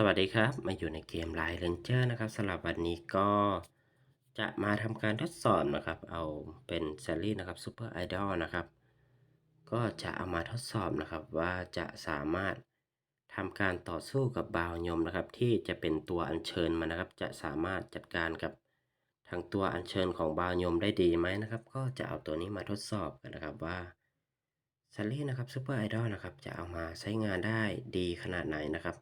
สวัสดีครับมาอยู่ในเกม Line Ranger นะครับสำหรับวันนี้ก็จะมาทำการทดสอบนะครับ เอาเป็นซีรีส์นะครับ Super Idol นะครับ ก็จะเอามาทดสอบนะครับว่าจะสามารถทำการต่อสู้กับบาวยมนะครับ ที่จะเป็นตัวอัญเชิญมานะครับ จะสามารถจัดการกับทางตัวอัญเชิญของบาวยมได้ดีไหมนะครับ ก็จะเอาตัวนี้มาทดสอบกันนะครับว่าซีรีส์นะครับ Super Idol นะครับจะเอามาใช้งานได้ดีขนาดไหนนะครับ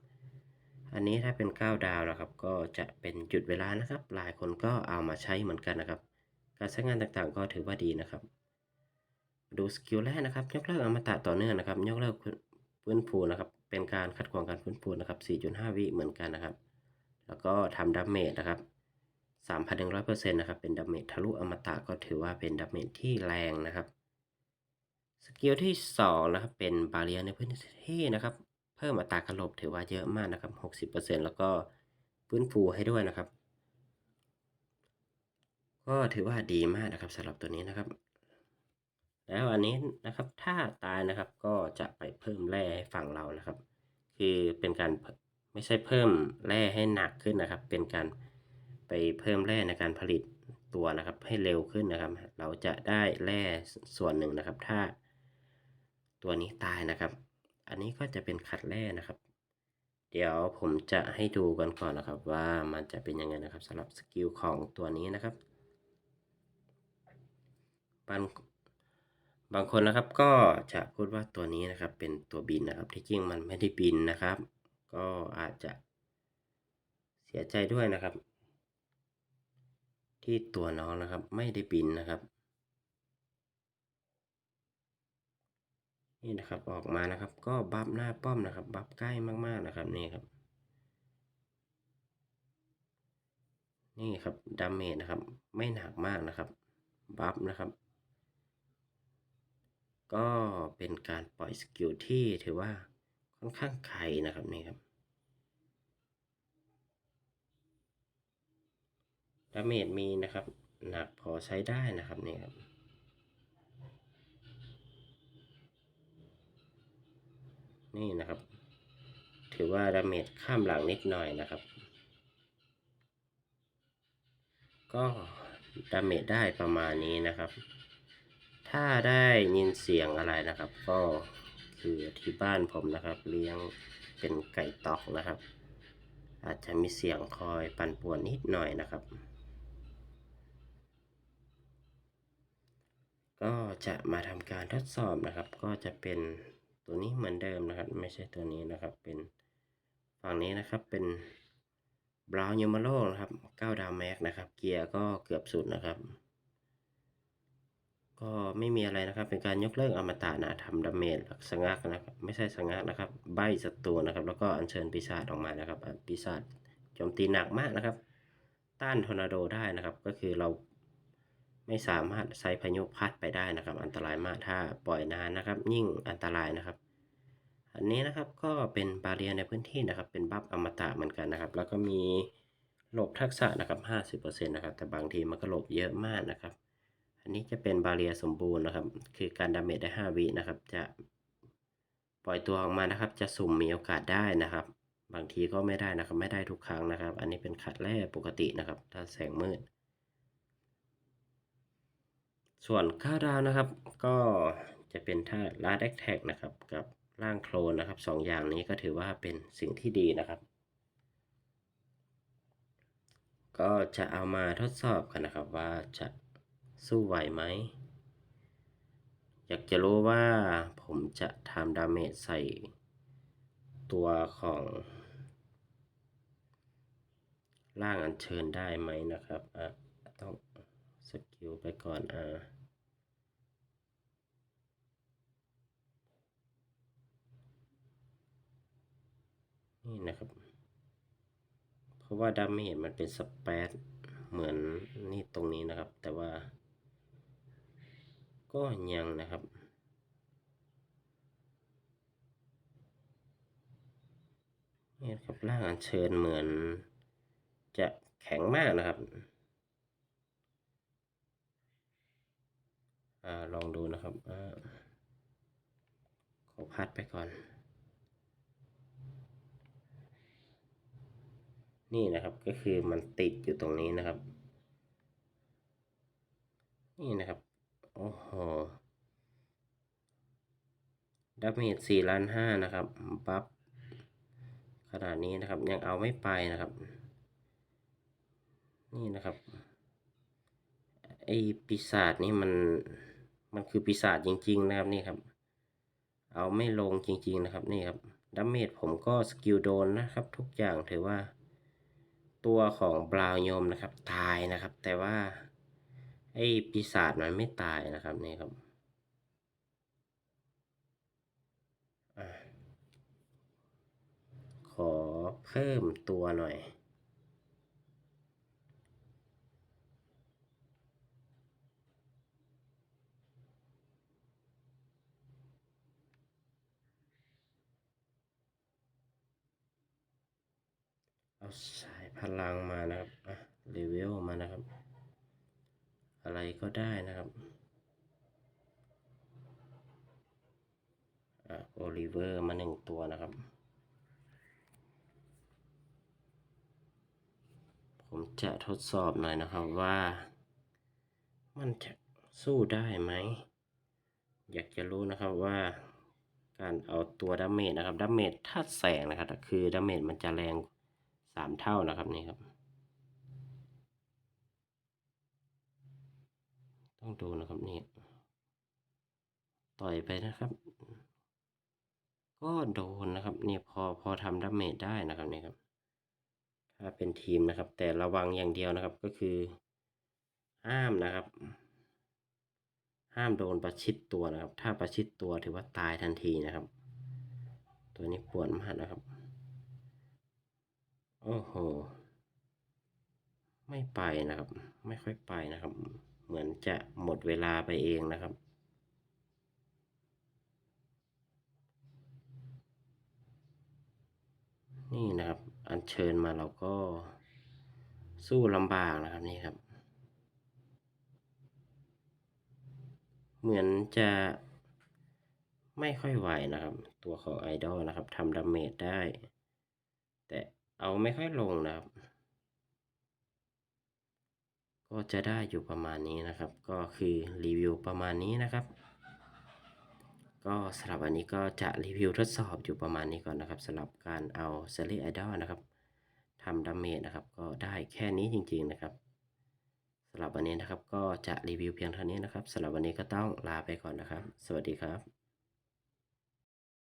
อันนี้ถ้าเป็น 9 ดาวนะครับ ก็จะเป็นหยุดเวลานะครับ หลายคนก็เอามาใช้เหมือนกันนะครับ การใช้งานต่างๆก็ถือว่าดีนะครับ ดูสกิลแรกนะครับ ยกเลิกอมตะต่อเนื่องนะครับ ยกเลิกฟื้นฟูนะครับ เป็นการขัดขวางการฟื้นฟูนะครับ 4.5 วิเหมือนกันนะครับ แล้วก็ทำดาเมจนะครับ 3,100%นะครับ เป็นดาเมจทะลุอมตะก็ถือว่าเป็นดาเมจที่แรงนะครับ สกิลที่ 2 นะครับ เป็นบาเรียในพื้นที่นะครับ เพิ่มอัตราการหลบถือว่าเยอะมากนะครับ 60%แล้วก็ฟื้นฟูให้ด้วยนะครับ ก็ถือว่าดีมากนะครับสำหรับตัวนี้นะครับ แล้วอันนี้นะครับถ้าตายนะครับก็จะไปเพิ่มแร่ให้ฝั่งเรานะครับ คือเป็นการไม่ใช่เพิ่มแร่ให้หนักขึ้นนะครับ เป็นการไปเพิ่มแร่ในการผลิตตัวนะครับให้เร็วขึ้นนะครับ เราจะได้แร่ส่วนหนึ่งนะครับ ถ้าตัวนี้ตายนะครับ อันนี้ก็จะเป็นขัดแร่นะครับ เดี๋ยวผมจะให้ดูกันก่อนนะครับว่ามันจะเป็นยังไงนะครับสำหรับสกิลของตัวนี้นะครับบางบางคนนะครับก็จะพูดว่าตัวนี้นะครับเป็นตัวบินนะครับที่จริงมันไม่ได้บินนะครับ ก็อาจจะเสียใจด้วยนะครับ ที่ตัวน้องนะครับไม่ได้บินนะครับ นี่นะครับออกมานะครับ ก็บัฟหน้าป้อมนะครับ บัฟใกล้มากๆนะครับนี่ครับ นี่ครับดาเมจนะครับ ไม่หนักมากนะครับ บัฟนะครับ ก็เป็นการปล่อยสกิลที่ถือว่าค่อนข้างไกลนะครับนี่ครับดาเมจมีนะครับ หนักพอใช้ได้นะครับนี่ครับ นี่นะครับ ถือว่าดาเมจข้ามหลังนิดหน่อยนะครับ ก็ดาเมจได้ประมาณนี้นะครับ ถ้าได้ยินเสียงอะไรนะครับ ก็คือที่บ้านผมนะครับ เลี้ยงเป็นไก่ตอกนะครับ อาจจะมีเสียงคอยปั่นป่วนนิดหน่อยนะครับ ก็จะมาทำการทดสอบนะครับ ก็จะเป็น ตัวนี้เหมือนเดิมนะครับ ไม่ใช่ตัวนี้นะครับ เป็นฝั่งนี้นะครับเป็นบราวน์ยูมาโลนะครับ9ดาวแม็กนะครับ เกียร์ก็เกือบสุดนะครับ ก็ไม่มีอะไรนะครับ เป็นการยกเลิกอมตะนะทำดาเมจสังักนะครับ ไม่ใช่สังักนะครับ ใบศัตรูนะครับ แล้วก็อัญเชิญปีศาจออกมานะครับปีศาจโจมตีหนักมากนะครับ ต้านทอร์นาโดได้นะครับ ก็คือเรา ไม่สามารถใช้พายุพัดไปได้นะครับ อันตรายมากถ้าปล่อยนานนะครับ ยิ่งอันตรายนะครับ อันนี้นะครับก็เป็นบาเรียในพื้นที่นะครับ เป็นบัฟอมตะเหมือนกันนะครับ แล้วก็มีหลบทักษะนะครับ 50%นะครับ แต่บางทีมันก็หลบเยอะมากนะครับ อันนี้จะเป็นบาเรียสมบูรณ์นะครับ คือการดาเมจได้ 5 วินะครับ จะปล่อยตัวออกมานะครับ จะสุ่มมีโอกาสได้นะครับ บางทีก็ไม่ได้นะครับ ไม่ได้ทุกครั้งนะครับ อันนี้เป็นขัดแร่ปกตินะครับ ถ้าแสงมืด ส่วนค่าดาวนะครับ ก็จะเป็นท่าลาดแอคแท็กนะครับ กับร่างโคลนนะครับสองอย่างนี้ก็ถือว่าเป็นสิ่งที่ดีนะครับ ก็จะเอามาทดสอบกันนะครับว่าจะสู้ไหวไหม อยากจะรู้ว่าผมจะทำดาเมจใส่ตัวของร่างอัญเชิญได้ไหมนะครับอะต้อง สกิลไปก่อนอ่านี่นะครับ เพราะว่าดาเมจมันเป็นสเปซเหมือนนี่ตรงนี้นะครับ แต่ว่า ก็ยังนะครับนี่ครับร่างอัญเชิญเหมือนจะแข็งมากนะครับ อ่าลองดูนะครับอ่าขอพัดไปก่อน นี่นะครับก็คือมันติดอยู่ตรงนี้นะครับ นี่นะครับ โอ้โหดาเมจสี่ล้านห้านะครับบัฟขนาดนี้นะครับ ยังเอาไม่ไปนะครับ นี่นะครับ ไอปีศาจนี่มัน มันคือปีศาจจริง ๆ นะครับนี่ครับ เอาไม่ลงจริง ๆ นะครับนี่ครับดาเมจผมก็สกิลโดนนะครับ ทุกอย่างถือว่า ตัวของบราวโยมนะครับ ตายนะครับ แต่ว่า ไอ้ปีศาจมันไม่ตายนะครับนี่ครับอขอเพิ่มตัวหน่อย เอาสายพลังมานะครับอะเลเวลมานะครับ อะไรก็ได้นะครับอะโอลิเวอร์มาหนึ่งตัวนะครับ ผมจะทดสอบหน่อยนะครับว่า มันจะสู้ได้ไหม อยากจะรู้นะครับว่าการเอาตัวดาเมจนะครับดาเมจถ้าแสงนะครับ คือดาเมจมันจะแรง สามเท่านะครับนี่ครับ ต้องดูนะครับนี่ต่อยไปนะครับ ก็โดนนะครับนี่พอพอทำดาเมจได้นะครับนี่ครับถ้าเป็นทีมนะครับ แต่ระวังอย่างเดียวนะครับก็คือ ห้ามนะครับ ห้ามโดนประชิดตัวนะครับ ถ้าประชิดตัวถือว่าตายทันทีนะครับ ตัวนี้ปวดมากนะครับ โอ้โห ไม่ไปนะครับ ไม่ค่อยไปนะครับ เหมือนจะหมดเวลาไปเองนะครับ นี่นะครับ อัญเชิญมาเราก็สู้ลำบากนะครับนี่ครับ เหมือนจะไม่ค่อยไหวนะครับ ตัวของไอดอลนะครับทำดาเมจได้ แต่ เอาไม่ค่อยลงนะครับ ก็จะได้อยู่ประมาณนี้นะครับ ก็คือรีวิวประมาณนี้นะครับ ก็สำหรับวันนี้ก็จะรีวิวทดสอบอยู่ประมาณนี้ก่อนนะครับสำหรับการเอาเซรีไอดอลนะครับทำดาเมจนะครับ ก็ได้แค่นี้จริง ๆนะครับสำหรับวันนี้นะครับก็จะรีวิวเพียงเท่านี้นะครับสำหรับวันนี้ก็ต้องลาไปก่อนนะครับ สวัสดีครับ